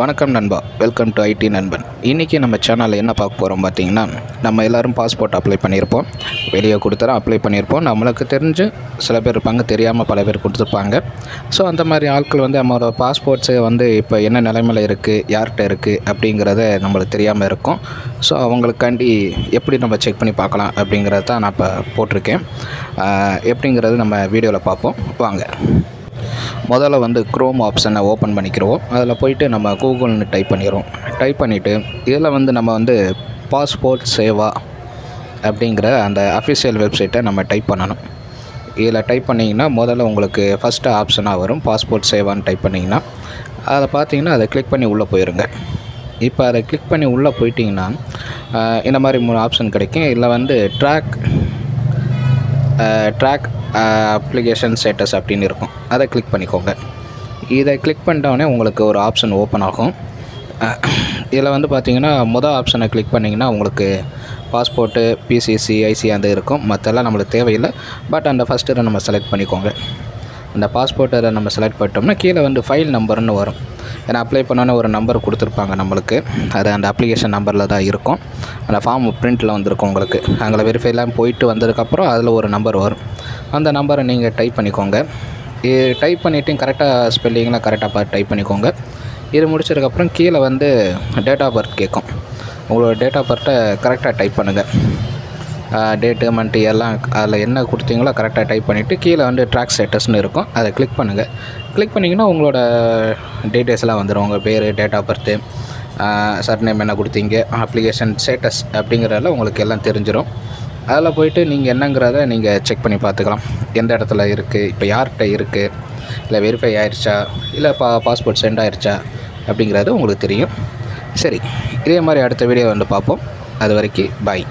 வணக்கம் நண்பா. Welcome to ID நண்பன். இன்றைக்கி நம்ம சேனலில் என்ன பார்க்க போகிறோம் பார்த்தீங்கன்னா நம்ம எல்லோரும் பாஸ்போர்ட் அப்ளை பண்ணியிருப்போம். வெளியே கொடுத்துறோம் அப்ளை பண்ணியிருப்போம். நம்மளுக்கு தெரிஞ்சு சில பேர் இருப்பாங்க. தெரியாமல் பல பேர் கொடுத்துருப்பாங்க. ஸோ அந்த மாதிரி ஆட்கள் வந்து நம்மளோட பாஸ்போர்ட்ஸு வந்து இப்போ என்ன நிலைமையில் இருக்குது யார்கிட்ட இருக்குது அப்படிங்கிறத நம்மளுக்கு தெரியாமல் இருக்கும். ஸோ அவங்களுக்காண்டி எப்படி நம்ம செக் பண்ணி பார்க்கலாம் அப்படிங்கிறத தான் நான் இப்போ போட்டிருக்கேன். எப்படிங்கிறது நம்ம வீடியோவில் பார்ப்போம். வாங்க. முதல்ல வந்து க்ரோம் ஆப்ஷனை ஓப்பன் பண்ணிக்கிறோம் அதில் போயிட்டு நம்ம கூகுள்னு டைப் பண்ணிடுறோம் டைப் பண்ணிவிட்டு இதில் வந்து நம்ம வந்து பாஸ்போர்ட் சேவா அப்படிங்கிற அந்த அஃபிஷியல் வெப்சைட்டை நம்ம டைப் பண்ணணும். இதில் டைப் பண்ணிங்கன்னா முதல்ல உங்களுக்கு ஃபஸ்ட்டு ஆப்ஷனாக வரும். பாஸ்போர்ட் சேவான்னு டைப் பண்ணிங்கன்னா அதை பார்த்தீங்கன்னா அதை கிளிக் பண்ணி உள்ளே போயிருங்க. இப்போ அதை கிளிக் பண்ணி உள்ளே போயிட்டிங்கன்னா இந்த மாதிரி மூணு ஆப்ஷன் கிடைக்கும். இதில் வந்து ட்ராக் ட்ராக் அப்ளிகேஷன் ஸ்டேட்டஸ் அப்படின்னு இருக்கும். அதை கிளிக் பண்ணிக்கோங்க. இதை கிளிக் பண்ணிட்டோடனே உங்களுக்கு ஒரு ஆப்ஷன் ஓப்பன் ஆகும். இதில் வந்து பார்த்தீங்கன்னா மொதல் ஆப்ஷனை கிளிக் பண்ணிங்கன்னா உங்களுக்கு பாஸ்போர்ட்டு பிசிசி ஐசி அந்த இருக்கும். மற்றெல்லாம் நம்மளுக்கு தேவையில்லை. பட் அந்த ஃபஸ்ட்டு நம்ம செலக்ட் பண்ணிக்கோங்க. அந்த பாஸ்போர்ட்டை நம்ம செலக்ட் பண்ணிட்டோம்னா கீழே வந்து ஃபைல் நம்பர்னு வரும். ஏன்னா அப்ளை பண்ணோன்னே ஒரு நம்பர் கொடுத்துருப்பாங்க நம்மளுக்கு. அது அந்த அப்ளிகேஷன் நம்பரில் தான் இருக்கும். அந்த ஃபார்ம் பிரிண்ட்டில் வந்திருக்கும் உங்களுக்கு. அங்கே வெரிஃபைலாம் போயிட்டு வந்ததுக்கப்புறம் அதில் ஒரு நம்பர் வரும். அந்த நம்பரை நீங்கள் டைப் பண்ணிக்கோங்க. இது டைப் பண்ணிவிட்டு கரெக்டாக ஸ்பெல்லிங்லாம் கரெக்டாக பார்த்து டைப் பண்ணிக்கோங்க. இது முடிச்சதுக்கப்புறம் கீழே வந்து டேட் ஆஃப் பர்த் கேட்கும் உங்களோட டேட் ஆஃப் பர்த்தை கரெக்டாக டைப் பண்ணுங்கள் டேட்டு மந்த்து எல்லாம் அதில் என்ன கொடுத்தீங்களோ கரெக்டாக டைப் பண்ணிவிட்டு கீழே வந்து ட்ராக் ஸ்டேட்டஸ்னு இருக்கும். அதை கிளிக் பண்ணுங்கள் கிளிக் பண்ணிங்கன்னா உங்களோட டீட்டெயில்ஸ்லாம் வந்துடும் உங்கள் பேர் டேட் ஆஃப் பர்த்து சர்நேம் என்ன கொடுத்தீங்க அப்ளிகேஷன் ஸ்டேட்டஸ் அப்படிங்கிறதுல உங்களுக்கு எல்லாம் தெரிஞ்சிடும் அதில் போயிட்டு நீங்கள் என்னங்கிறத நீங்கள் செக் பண்ணி பார்த்துக்கலாம். எந்த இடத்துல இருக்குது இப்போ யார்கிட்ட இருக்குது இல்லை வெரிஃபை ஆயிடுச்சா இல்லை பா பாஸ்போர்ட் சென்ட் ஆயிடுச்சா அப்படிங்கிறது உங்களுக்கு தெரியும். சரி இதே மாதிரி அடுத்த வீடியோ வந்து பார்ப்போம். அது வரைக்கும் பாய்